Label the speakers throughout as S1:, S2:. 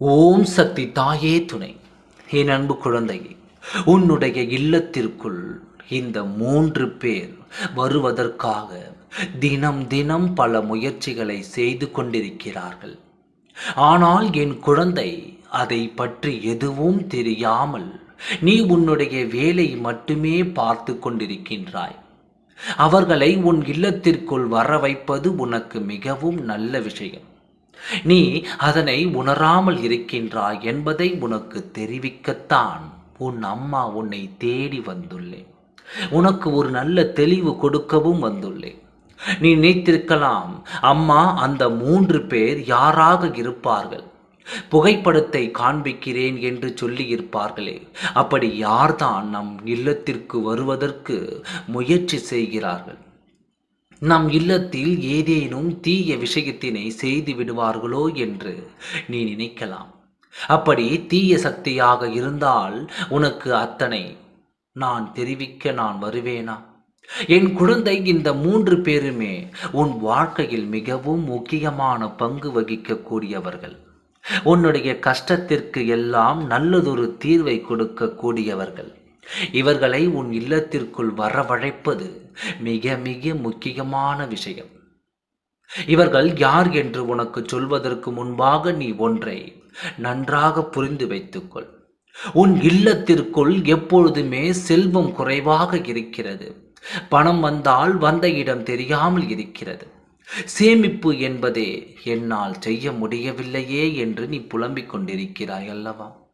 S1: ஓம் சக்தி தாயே துணை. என் அன்பு குழந்தையே உன்னுடைய இல்லத்திற்குள் இந்த மூன்று பேர் வருவதற்காக தினம் தினம் பல முயற்சிகளை செய்து கொண்டிருக்கிறார்கள். ஆனால் என் குழந்தை அதை பற்றி எதுவும் தெரியாமல் நீ உன்னுடைய வேலை மட்டுமே பார்த்து கொண்டிருக்கின்றாய். அவர்களை உன் இல்லத்திற்குள் வர வைப்பது உனக்கு மிகவும் நல்ல விஷயம். நீ அதனை உணராமல் இருக்கின்றாய் என்பதை உனக்கு தெரிவிக்கத்தான் உன் அம்மா உன்னை தேடி வந்துள்ளேன். உனக்கு ஒரு நல்ல தெளிவு கொடுக்கவும் வந்துள்ளேன். நீ நினைத்திருக்கலாம் அம்மா அந்த மூன்று பேர் யாராக இருப்பார்கள்? புகைப்படத்தை காண்பிக்கிறேன் என்று சொல்லியிருப்பார்களே அப்படி யார்தான் நம் இல்லத்திற்கு வருவதற்கு முயற்சி செய்கிறார்கள்? நம் இல்லத்தில் ஏதேனும் தீய விஷயத்தினை செய்து விடுவார்களோ என்று நீ நினைக்கலாம். அப்படி தீய சக்தியாக இருந்தால் உனக்கு அத்தனை நான் தெரிவிக்க நான் வருவேனா? என் குழந்தை இந்த மூன்று பேருமே உன் வாழ்க்கையில் மிகவும் முக்கியமான பங்கு வகிக்கக்கூடியவர்கள். உன்னுடைய கஷ்டத்திற்கு எல்லாம் நல்லதொரு தீர்வை கொடுக்கக்கூடியவர்கள். இவர்களை உன் இல்லத்திற்குள் வரவழைப்பது மிக மிக முக்கியமான விஷயம். இவர்கள் யார் என்று உனக்கு சொல்வதற்கு முன்பாக நீ ஒன்றை நன்றாக புரிந்து வைத்துக்கொள். உன் இல்லத்திற்குள் எப்பொழுதுமே செல்வம் குறைவாக இருக்கிறது. பணம் வந்தால் வந்த இடம் தெரியாமல் இருக்கிறது. சேமிப்பு என்பதே என்னால் செய்ய முடியவில்லையே என்று நீ புலம்பிக் கொண்டிருக்கிறாய் அல்லவா?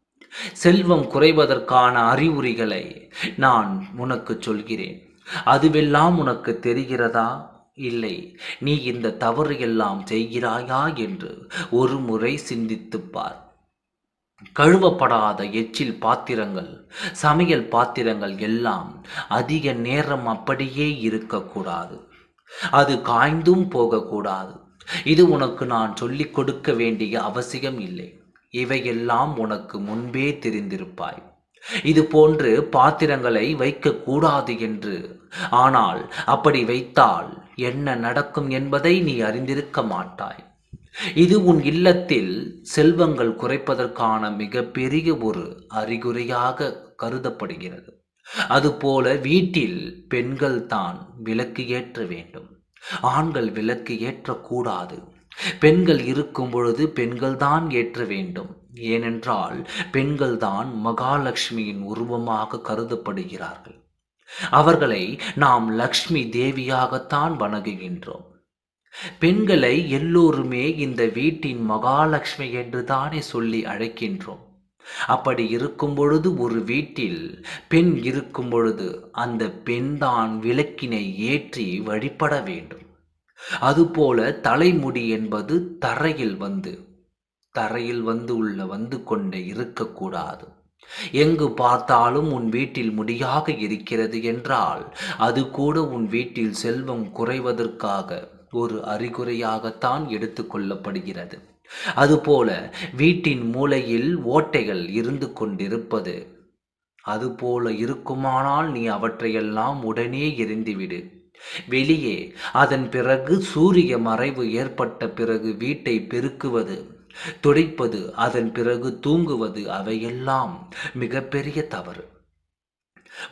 S1: செல்வம் குறைவதற்கான அறிகுறிகளை நான் உனக்கு சொல்கிறேன். அதுவெல்லாம் உனக்கு தெரிகிறதா? இல்லை. நீ இந்த தவறு எல்லாம் செய்கிறாயா? என்று ஒரு முறை சிந்தித்துப் பார். கழுவப்படாத எச்சில் பாத்திரங்கள் சமையல் பாத்திரங்கள் எல்லாம் அதிக நேரம் அப்படியே இருக்கக்கூடாது. அது காய்ந்தும் போகக்கூடாது. இது உனக்கு நான் சொல்லிக் கொடுக்க வேண்டிய அவசியம் இல்லை. இவையெல்லாம் உனக்கு முன்பே தெரிந்திருப்பாய். இது போன்று பாத்திரங்களை வைக்கக்கூடாது என்று. ஆனால் அப்படி வைத்தால் என்ன நடக்கும் என்பதை நீ அறிந்திருக்க மாட்டாய். இது உன் இல்லத்தில் செல்வங்கள் குறைப்பதற்கான மிகப்பெரிய ஒரு அறிகுறியாக கருதப்படுகிறது. அதுபோல வீட்டில் பெண்கள் தான் விளக்கு ஏற்ற வேண்டும். ஆண்கள் விளக்கு ஏற்றக்கூடாது. பெண்கள் இருக்கும் பொழுது பெண்கள் தான் ஏற்ற வேண்டும். ஏனென்றால் பெண்கள்தான் மகாலட்சுமியின் உருவமாக கருதப்படுகிறார்கள். அவர்களை நாம் லக்ஷ்மி தேவியாகத்தான் வணங்குகின்றோம். பெண்களை எல்லோருமே இந்த வீட்டின் மகாலட்சுமி என்று தானே சொல்லி அழைக்கின்றோம். அப்படி இருக்கும் பொழுது ஒரு வீட்டில் பெண் இருக்கும் பொழுது அந்த பெண்தான் விளக்கினை ஏற்றி வழிபட வேண்டும். அதுபோல தலைமுடி என்பது தரையில் வந்து தரையில் வந்து உள்ள வந்து கொண்டே இருக்கக்கூடாது. எங்கு பார்த்தாலும் உன் வீட்டில் முடியாக இருக்கிறது என்றால் அது கூட உன் வீட்டில் செல்வம் குறைவதற்காக ஒரு அறிகுறையாகத்தான் எடுத்துக்கொள்ளப்படுகிறது அதுபோல வீட்டின் மூலையில் ஓட்டைகள் இருந்து கொண்டிருப்பது அதுபோல இருக்குமானால் நீ அவற்றையெல்லாம் உடனே எரிந்துவிடு வெளியே அதன் பிறகு சூரிய மறைவு ஏற்பட்ட பிறகு வீட்டை பெருக்குவது துடைப்பது அதன் பிறகு தூங்குவது அவையெல்லாம் மிகப்பெரிய தவறு.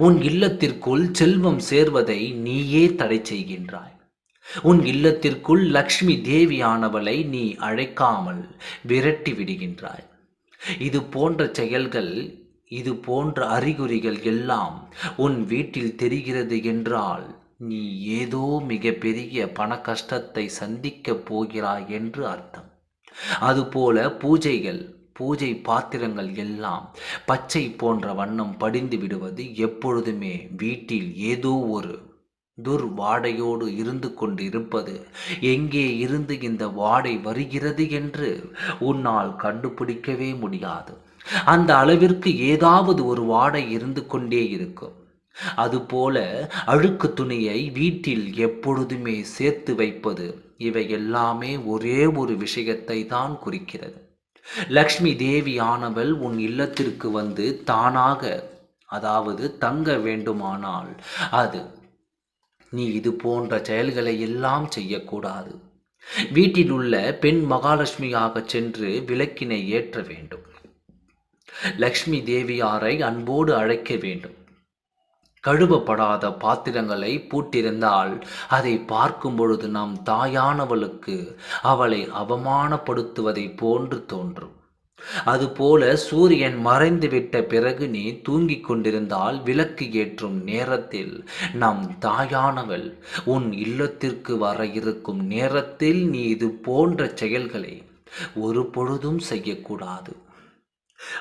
S1: உன் இல்லத்திற்குள் செல்வம் சேர்வதை நீயே தடை செய்கின்றாய். உன் இல்லத்திற்குள் லக்ஷ்மி தேவியானவளை நீ அழைக்காமல் விரட்டி விடுகின்றாய். இது போன்ற செயல்கள் இது போன்ற அறிகுறிகள் எல்லாம் உன் வீட்டில் தெரிகிறது என்றால் நீ ஏதோ மிகப்பெரிய பண கஷ்டத்தை சந்திக்கப் போகிறாய் என்று அர்த்தம். அதுபோல பூஜைகள் பூஜை பாத்திரங்கள் எல்லாம் பச்சை போன்ற வண்ணம் படிந்து விடுவது எப்பொழுதுமே வீட்டில் ஏதோ ஒரு துர்வாடையோடு இருந்து கொண்டு இருப்பது எங்கே இருந்து இந்த வாடை வருகிறது என்று உன்னால் கண்டுபிடிக்கவே முடியாது. அந்த அளவிற்கு ஏதாவது ஒரு வாடை இருந்து கொண்டே இருக்கும். அதுபோல அழுக்கு துணியை வீட்டில் எப்பொழுதுமே சேர்த்து வைப்பது இவை எல்லாமே ஒரே ஒரு விஷயத்தை தான் குறிக்கிறது. லக்ஷ்மி தேவி ஆனவள் உன் இல்லத்திற்கு வந்து தானாக அதாவது தங்க வேண்டுமானால் அது நீ இது போன்ற செயல்களை எல்லாம் செய்யக்கூடாது. வீட்டில் உள்ள பெண் மகாலட்சுமியாக சென்று விளக்கினை ஏற்ற வேண்டும். லக்ஷ்மி தேவியாரை அன்போடு அழைக்க வேண்டும். கழுவப்படாத பாத்திரங்களை பூட்டிருந்தால் அதை பார்க்கும் பொழுது நம் தாயானவளுக்கு அவளை அவமானப்படுத்துவதை போன்று தோன்றும். அதுபோல சூரியன் மறைந்துவிட்ட பிறகு நீ தூங்கிக் கொண்டிருந்தால் விளக்கு ஏற்றும் நேரத்தில் நம் தாயானவள் உன் இல்லத்திற்கு வர இருக்கும் நேரத்தில் நீ இது போன்ற செயல்களை ஒரு பொழுதும் செய்யக்கூடாது.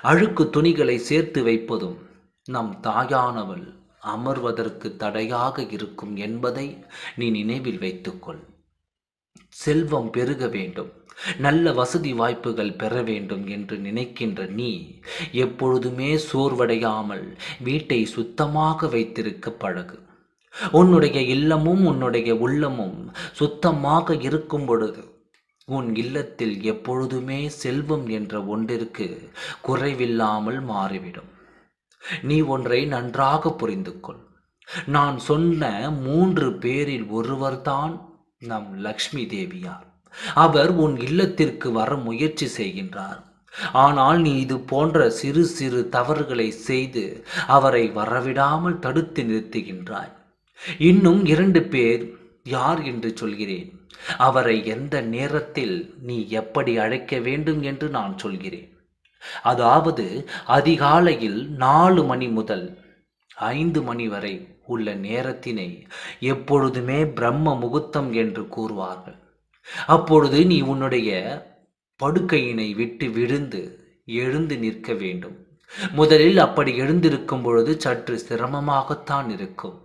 S1: அழுக்கு துணிகளை சேர்த்து வைப்பதும் நம் தாயானவள் அமர்வதற்கு தடையாக இருக்கும் என்பதை நீ நினைவில் வைத்துக்கொள். செல்வம் பெருக வேண்டும். நல்ல வசதி வாய்ப்புகள் பெற வேண்டும் என்று நினைக்கின்ற நீ எப்பொழுதுமே சோர்வடையாமல் வீட்டை சுத்தமாக வைத்திருக்க பழகு. உன்னுடைய இல்லமும் உன்னுடைய உள்ளமும் சுத்தமாக இருக்கும் பொழுது உன் இல்லத்தில் எப்பொழுதுமே செல்வம் என்ற ஒன்றிற்கு குறைவில்லாமல் மாறிவிடும். நீ ஒன்றை நன்றாக புரிந்து கொள் நான் சொன்ன மூன்று பேரில் ஒருவர்தான் நம் லக்ஷ்மி தேவியார். அவர் உன் இல்லத்திற்கு வர முயற்சி செய்கின்றார். ஆனால் நீ இது போன்ற சிறு சிறு தவறுகளை செய்து அவரை வரவிடாமல் தடுத்து நிறுத்துகின்றாய். இன்னும் இரண்டு பேர் யார் என்று சொல்கிறேன். அவரை எந்த நேரத்தில் நீ எப்படி அழைக்க வேண்டும் என்று நான் சொல்கிறேன். அதாவது அதிகாலையில் நாலு மணி முதல் ஐந்து மணி வரை உள்ள நேரத்தினை எப்பொழுதுமே பிரம்ம முகூர்த்தம் என்று கூறுவார்கள். அப்பொழுது நீ உன்னுடைய படுக்கையினை விட்டு விழுந்து எழுந்து நிற்க வேண்டும். முதலில் அப்படி எழுந்திருக்கும் பொழுது சற்று சிரமமாகத்தான் இருக்கும்.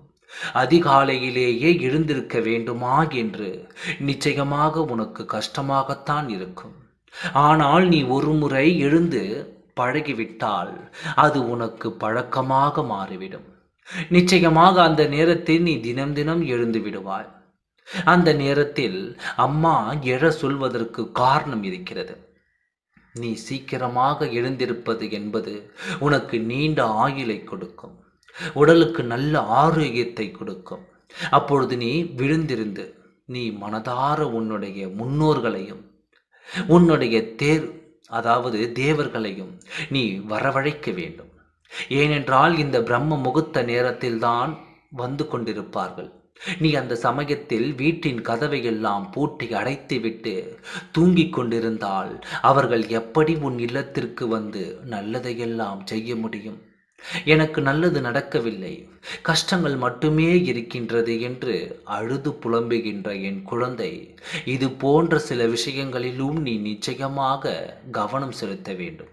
S1: அதிகாலையிலேயே எழுந்திருக்க வேண்டுமா என்று நிச்சயமாக உனக்கு கஷ்டமாகத்தான் இருக்கும். ஆனால் நீ ஒரு முறை எழுந்து பழகிவிட்டால் அது உனக்கு பழக்கமாக மாறிவிடும். நிச்சயமாக அந்த நேரத்தில் நீ தினம் தினம் எழுந்து விடுவாய். அந்த நேரத்தில் அம்மா எழ சொல்வதற்கு காரணம் இருக்கிறது. நீ சீக்கிரமாக எழுந்திருப்பது என்பது உனக்கு நீண்ட ஆயுளை கொடுக்கும். உடலுக்கு நல்ல ஆரோக்கியத்தை கொடுக்கும். அப்பொழுது நீ விழுந்திருந்து நீ மனதார உன்னுடைய முன்னோர்களையும் உன்னுடைய தேர் அதாவது தேவர்களையும் நீ வரவழைக்க வேண்டும். ஏனென்றால் இந்த பிரம்ம முகூர்த்த நேரத்தில்தான் வந்து கொண்டிருப்பார்கள். நீ அந்த சமயத்தில் வீட்டின் கதவை எல்லாம் பூட்டி அடைத்துவிட்டு தூங்கிக் கொண்டிருந்தால் அவர்கள் எப்படி உன் இல்லத்திற்கு வந்து நல்லதையெல்லாம் செய்ய முடியும்? எனக்கு நல்லது நடக்கவில்லை. கஷ்டங்கள் மட்டுமே இருக்கின்றது என்று அழுது புலம்புகின்ற என் குழந்தை இது போன்ற சில விஷயங்களிலும் நீ நிச்சயமாக கவனம் செலுத்த வேண்டும்.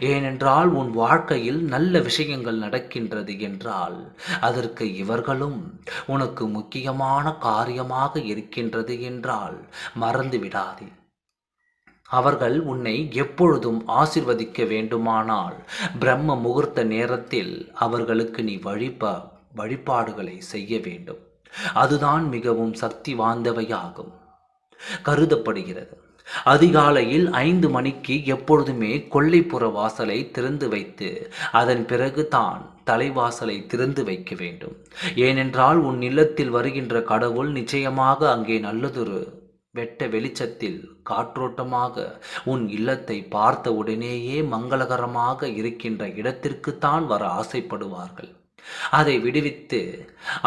S1: ஏனென்றால் உன் வாழ்க்கையில் நல்ல விஷயங்கள் நடக்கின்றது என்றால் அதற்கு இவர்களும் உனக்கு முக்கியமான காரியமாக இருக்கின்றது என்றால் மறந்து விடாதே. அவர்கள் உன்னை எப்பொழுதும் ஆசிர்வதிக்க வேண்டுமானால் பிரம்ம முகூர்த்த நேரத்தில் அவர்களுக்கு நீ வழிபா வழிபாடுகளை செய்ய வேண்டும். அதுதான் மிகவும் சக்தி வாய்ந்தவையாகும். கருதப்படுகிறது. அதிகாலையில் ஐந்து மணிக்கு எப்பொழுதுமே கொல்லைப்புற வாசலை திறந்து வைத்து அதன் பிறகு தான் தலைவாசலை திறந்து வைக்க வேண்டும். ஏனென்றால் உன் இல்லத்தில் வருகின்ற கடவுள் நிச்சயமாக அங்கே நல்லதொரு வெட்ட வெளிச்சத்தில் காற்றோட்டமாக உன் இல்லத்தை பார்த்த உடனேயே மங்களகரமாக இருக்கின்ற இடத்திற்குத்தான் வர ஆசைப்படுவார்கள். அதை விடுவித்து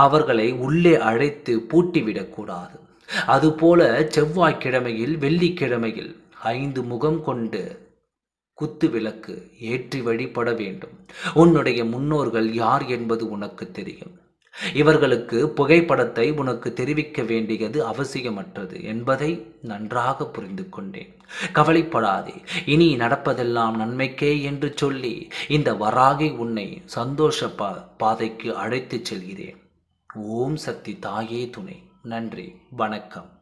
S1: அவர்களை உள்ளே அழைத்து பூட்டிவிடக்கூடாது. அதுபோல செவ்வாய்க்கிழமையில் வெள்ளிக்கிழமையில் ஐந்து முகம் கொண்டு குத்து விளக்கு ஏற்றி வழிபட வேண்டும். உன்னுடைய முன்னோர்கள் யார் என்பது உனக்கு தெரியும். இவர்களுக்கு புகைப்படத்தை உனக்கு தெரிவிக்க வேண்டியது அவசியமற்றது என்பதை நன்றாக புரிந்து கொண்டேன். கவலைப்படாதே இனி நடப்பதெல்லாம் நன்மைக்கே என்று சொல்லி இந்த வராகி உன்னை சந்தோஷ பா பாதைக்கு அழைத்துச் செல்கிறேன். ஓம் சக்தி தாயே துணை. நன்றி வணக்கம்.